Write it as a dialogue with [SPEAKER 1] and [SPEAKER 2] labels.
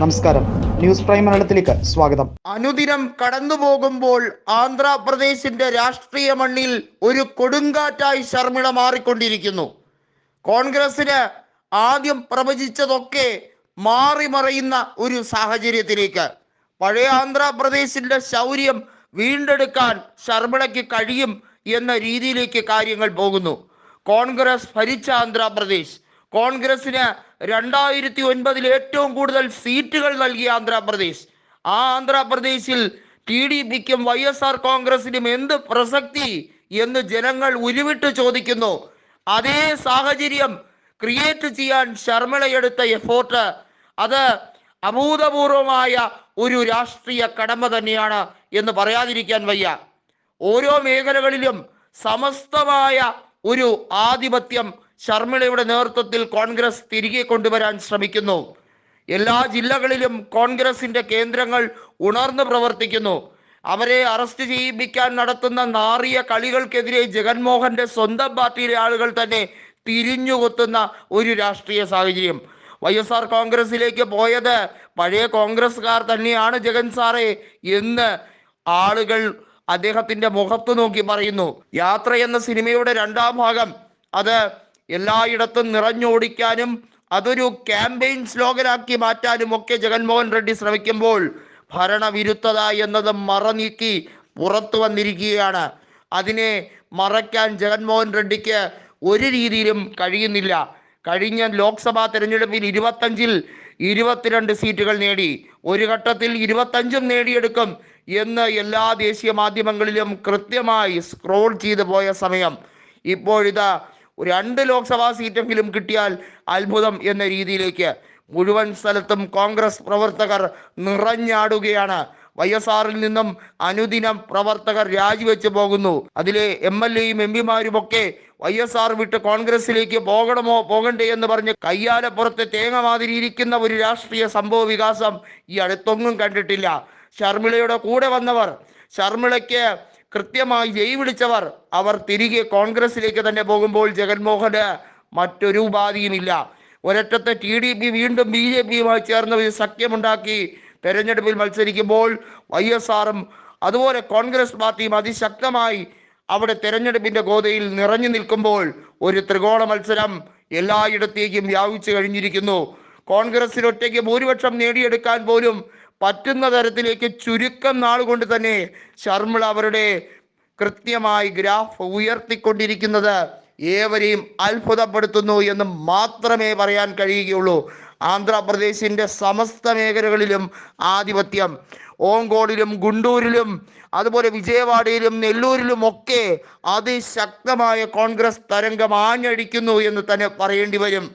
[SPEAKER 1] നമസ്കാരം. News prime മലയാളത്തിലേക്ക് സ്വാഗതം.
[SPEAKER 2] അനുദിനം കടന്നു പോകുമ്പോൾ ആന്ധ്രാപ്രദേശിന്റെ രാഷ്ട്രീയ മണ്ണിൽ ഒരു കൊടുങ്കാറ്റായി ശർമിള മാറിക്കൊണ്ടിരിക്കുന്നു. കോൺഗ്രസിന് ആദ്യം പ്രവചിച്ചതൊക്കെ മാറി മറയുന്ന ഒരു സാഹചര്യത്തിലേക്ക്. പഴയ ആന്ധ്രാപ്രദേശിന്റെ ശൗര്യം വീണ്ടെടുക്കാൻ ശർമിളയ്ക്ക് കഴിയും എന്ന രീതിയിലേക്ക് കാര്യങ്ങൾ പോകുന്നു. കോൺഗ്രസ് ഭരിച്ച ആന്ധ്രാപ്രദേശ്. കോൺഗ്രസിന് രണ്ടായിരത്തി ഒൻപതിൽ ഏറ്റവും കൂടുതൽ സീറ്റുകൾ നൽകിയ ആന്ധ്രാപ്രദേശ്. ആ ആന്ധ്രാപ്രദേശിൽ ടി ഡി പിക്കും വൈ എസ് ആർ കോൺഗ്രസിനും എന്ത് പ്രസക്തി എന്ന് ജനങ്ങൾ ഉരുവിട്ട് ചോദിക്കുന്നു. അതേ സാഹചര്യം ക്രിയേറ്റ് ചെയ്യാൻ ശർമിളയെടുത്ത എഫോർട്ട്. അത് അഭൂതപൂർവമായ ഒരു രാഷ്ട്രീയ കടമ തന്നെയാണ് എന്ന് പറയാതിരിക്കാൻ വയ്യ. ഓരോ മേഖലകളിലും സമസ്തമായ ഒരു ആധിപത്യം ശർമിളയുടെ നേതൃത്വത്തിൽ കോൺഗ്രസ് തിരികെ കൊണ്ടുവരാൻ ശ്രമിക്കുന്നു. എല്ലാ ജില്ലകളിലും കോൺഗ്രസിന്റെ കേന്ദ്രങ്ങൾ ഉണർന്നു പ്രവർത്തിക്കുന്നു. അവരെ അറസ്റ്റ് ചെയ്യിപ്പിക്കാൻ നടത്തുന്ന നാറിയ കളികൾക്കെതിരെ ജഗൻമോഹന്റെ സ്വന്തം പാർട്ടിയിലെ ആളുകൾ തന്നെ തിരിഞ്ഞുകൊത്തുന്ന ഒരു രാഷ്ട്രീയ സാഹചര്യം. വൈ എസ് ആർ കോൺഗ്രസിലേക്ക് പോയത് പഴയ കോൺഗ്രസ്സുകാർ തന്നെയാണ് ജഗൻ സാറേ എന്ന് ആളുകൾ അദ്ദേഹത്തിന്റെ മുഖത്ത് നോക്കി പറയുന്നു. യാത്ര എന്ന സിനിമയുടെ രണ്ടാം ഭാഗം അത് എല്ലായിടത്തും നിറഞ്ഞോടിക്കാനും അതൊരു ക്യാമ്പയിൻ സ്ലോഗനാക്കി മാറ്റാനും ഒക്കെ ജഗൻമോഹൻ റെഡ്ഡി ശ്രമിക്കുമ്പോൾ ഭരണവിരുദ്ധത എന്നത് മറനീക്കി പുറത്തു വന്നിരിക്കുകയാണ്. അതിനെ മറയ്ക്കാൻ ജഗൻമോഹൻ റെഡ്ഡിക്ക് ഒരു രീതിയിലും കഴിയുന്നില്ല. കഴിഞ്ഞ ലോക്സഭാ തെരഞ്ഞെടുപ്പിൽ ഇരുപത്തഞ്ചിൽ ഇരുപത്തിരണ്ട് സീറ്റുകൾ നേടി. ഒരു ഘട്ടത്തിൽ ഇരുപത്തഞ്ചും നേടിയെടുക്കും എന്ന് എല്ലാ ദേശീയ മാധ്യമങ്ങളിലും കൃത്യമായി സ്ക്രോൾ ചെയ്തു പോയ സമയം. ഇപ്പോഴിതാ രണ്ട് ലോക്സഭാ സീറ്റെങ്കിലും കിട്ടിയാൽ അത്ഭുതം എന്ന രീതിയിലേക്ക് മുഴുവൻ സ്ഥലത്തും കോൺഗ്രസ് പ്രവർത്തകർ നിറഞ്ഞാടുകയാണ്. വൈ എസ് ആറിൽ നിന്നും അനുദിനം പ്രവർത്തകർ രാജിവെച്ച് പോകുന്നു. അതിലെ എം എൽ എയും എം പിമാരുമൊക്കെ വൈ എസ് ആർ വിട്ട് കോൺഗ്രസിലേക്ക് പോകണമോ പോകണ്ടേ എന്ന് പറഞ്ഞ് കയ്യാലപ്പുറത്തെ തേങ്ങ മാതിരി ഇരിക്കുന്ന ഒരു രാഷ്ട്രീയ സംഭവ വികാസം ഈ അടുത്തൊന്നും കണ്ടിട്ടില്ല. ശർമിളയുടെ കൂടെ വന്നവർ ശർമിളയ്ക്ക് കൃത്യമായി ജയ് വിളിച്ചവർ അവർ തിരികെ കോൺഗ്രസിലേക്ക് തന്നെ പോകുമ്പോൾ ജഗൻമോഹന് മറ്റൊരു ഉപാധിയുമില്ല. ഒരറ്റത്തെ ടി ഡി പി വീണ്ടും ബി ജെ പിയുമായി ചേർന്ന് ഒരു സഖ്യമുണ്ടാക്കി തെരഞ്ഞെടുപ്പിൽ മത്സരിക്കുമ്പോൾ വൈ എസ് ആറും അതുപോലെ കോൺഗ്രസ് പാർട്ടിയും അതിശക്തമായി അവിടെ തെരഞ്ഞെടുപ്പിന്റെ ഗോതയിൽ നിറഞ്ഞു നിൽക്കുമ്പോൾ ഒരു ത്രികോണ മത്സരം എല്ലായിടത്തേക്കും വ്യാപിച്ചു കഴിഞ്ഞിരിക്കുന്നു. കോൺഗ്രസിൽ ഒറ്റയ്ക്ക് ഭൂരിപക്ഷം നേടിയെടുക്കാൻ പോലും പറ്റുന്ന തരത്തിലേക്ക് ചുരുക്കം നാൾ കൊണ്ട് തന്നെ ശർമിള അവരുടെ കൃത്യമായി ഗ്രാഫ് ഉയർത്തിക്കൊണ്ടിരിക്കുന്നത് ഏവരെയും അത്ഭുതപ്പെടുത്തുന്നു എന്ന് മാത്രമേ പറയാൻ കഴിയുകയുള്ളൂ. ആന്ധ്രാപ്രദേശിന്റെ സമസ്ത മേഖലകളിലും ആധിപത്യം. ഓങ്കോടിലും ഗുണ്ടൂരിലും അതുപോലെ വിജയവാഡയിലും നെല്ലൂരിലും ഒക്കെ അതിശക്തമായ കോൺഗ്രസ് തരംഗം ആഞ്ഞടിക്കുന്നു എന്ന് തന്നെ പറയേണ്ടി വരും.